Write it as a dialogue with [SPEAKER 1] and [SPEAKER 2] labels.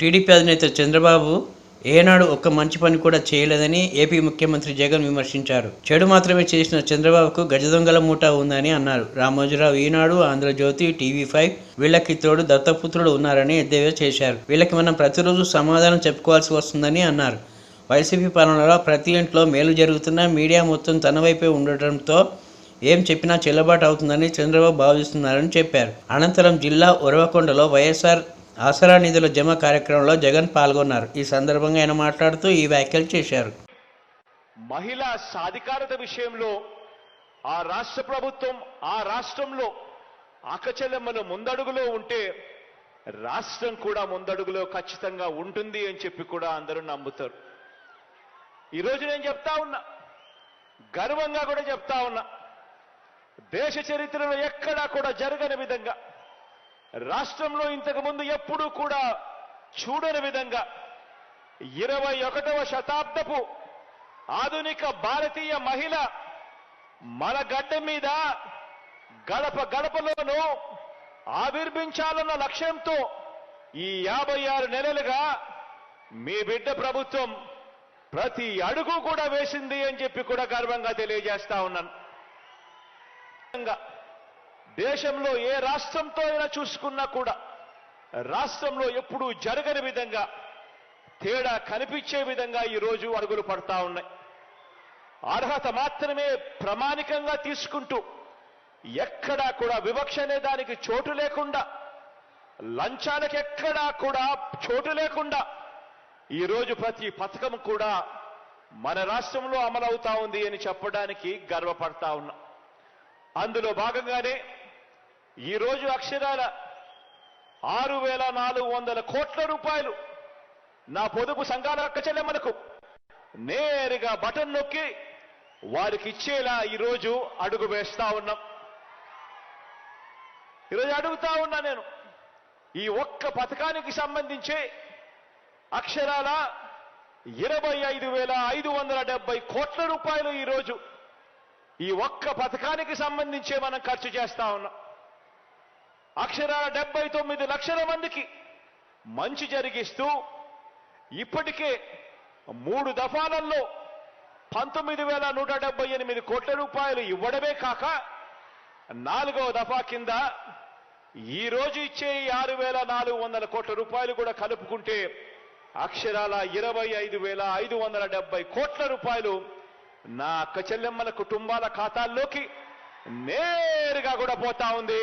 [SPEAKER 1] TDP అధినేత చంద్రబాబు ఏనాడు ఒక్క మంచి పని కూడా చేయలేదని ఏపీ ముఖ్యమంత్రి జగన్ విమర్శించారు. చెడు మాత్రమే చేసిన చంద్రబాబుకు గజదొంగల మూట ఉందని అన్నారు. రామోజీరావు ఈనాడు ఆంధ్రజ్యోతి టీవీ ఫైవ్ వీళ్ళకి తోడు దత్తపుత్రుడు ఉన్నారని ఎద్దేవా చేశారు. వీళ్ళకి మనం ప్రతిరోజు సమాధానం చెప్పుకోవాల్సి వస్తుందని అన్నారు. వైసీపీ పాలనలో ప్రతి ఇంట్లో మేలు జరుగుతున్నా మీడియా మొత్తం తన వైపే ఉండటంతో ఏం చెప్పినా చెల్లబాటు అవుతుందని చంద్రబాబు భావిస్తున్నారని చెప్పారు. అనంతరం జిల్లా ఉరవకొండలో వైఎస్ఆర్ ఆసరా నిధుల జమ కార్యక్రమంలో జగన్ పాల్గొన్నారు. ఈ సందర్భంగా ఆయన మాట్లాడుతూ ఈ వ్యాఖ్యలు చేశారు.
[SPEAKER 2] మహిళా సాధికారత విషయంలో ఆ రాష్ట్ర ప్రభుత్వం ఆ రాష్ట్రంలో అకచలమ్మలు ముందడుగులో ఉంటే రాష్ట్రం కూడా ముందడుగులో ఖచ్చితంగా ఉంటుంది అని చెప్పి కూడా అందరూ నమ్ముతారు. ఈరోజు నేను చెప్తా ఉన్నా గర్వంగా కూడా చెప్తా ఉన్నా దేశ చరిత్రలో ఎక్కడా కూడా జరగని విధంగా రాష్ట్రంలో ఇంతకు ముందు ఎప్పుడూ కూడా చూడని విధంగా ఇరవై ఒకటవ శతాబ్దపు ఆధునిక భారతీయ మహిళ మన గడ్డ మీద గడప గడపలోనూ ఆవిర్భించాలన్న లక్ష్యంతో ఈ యాభై ఆరు నెలలుగా మీ బిడ్డ ప్రభుత్వం ప్రతి అడుగు కూడా వేసింది అని చెప్పి కూడా గర్వంగా తెలియజేస్తా ఉన్నాను. దేశంలో ఏ రాష్ట్రంతో అయినా చూసుకున్నా కూడా రాష్ట్రంలో ఎప్పుడూ జరగని విధంగా తేడా కనిపించే విధంగా ఈ రోజు అడుగులు పడతా ఉన్నాయి. అర్హత మాత్రమే ప్రామాణికంగా తీసుకుంటూ ఎక్కడా కూడా వివక్ష అనే దానికి చోటు లేకుండా లంచాలకు ఎక్కడా కూడా చోటు లేకుండా ఈరోజు ప్రతి పథకం కూడా మన రాష్ట్రంలో అమలవుతా ఉంది అని చెప్పడానికి గర్వపడతా ఉన్నా. అందులో భాగంగానే ఈరోజు అక్షరాల ఆరు వేల నాలుగు వందల కోట్ల రూపాయలు నా పొదుపు సంఘాల అక్కచెల్లెమ్మలకు నేరుగా బటన్ నొక్కి వారికి ఇచ్చేలా ఈరోజు అడుగు వేస్తా ఉన్నాం. ఈరోజు అడుగుతా ఉన్నా నేను. ఈ ఒక్క పథకానికి సంబంధించి అక్షరాల ఇరవై ఐదు వేల ఐదు వందల డెబ్బై కోట్ల రూపాయలు ఈరోజు ఈ ఒక్క పథకానికి సంబంధించే మనం ఖర్చు చేస్తా ఉన్నాం. అక్షరాల డెబ్బై తొమ్మిది లక్షల మందికి మంచి జరిగిస్తూ ఇప్పటికే మూడు దఫాలలో పంతొమ్మిది వేల నూట డెబ్బై ఎనిమిది కోట్ల రూపాయలు ఇవ్వడమే కాక నాలుగవ దఫా కింద ఈ రోజు ఇచ్చే ఈ ఆరు వేల నాలుగు వందల కోట్ల రూపాయలు కూడా కలుపుకుంటే అక్షరాల ఇరవై ఐదు వేల ఐదు వందల డెబ్బై కోట్ల రూపాయలు నా అక్క చెల్లెమ్మల కుటుంబాల ఖాతాల్లోకి నేరుగా కూడా పోతా ఉంది.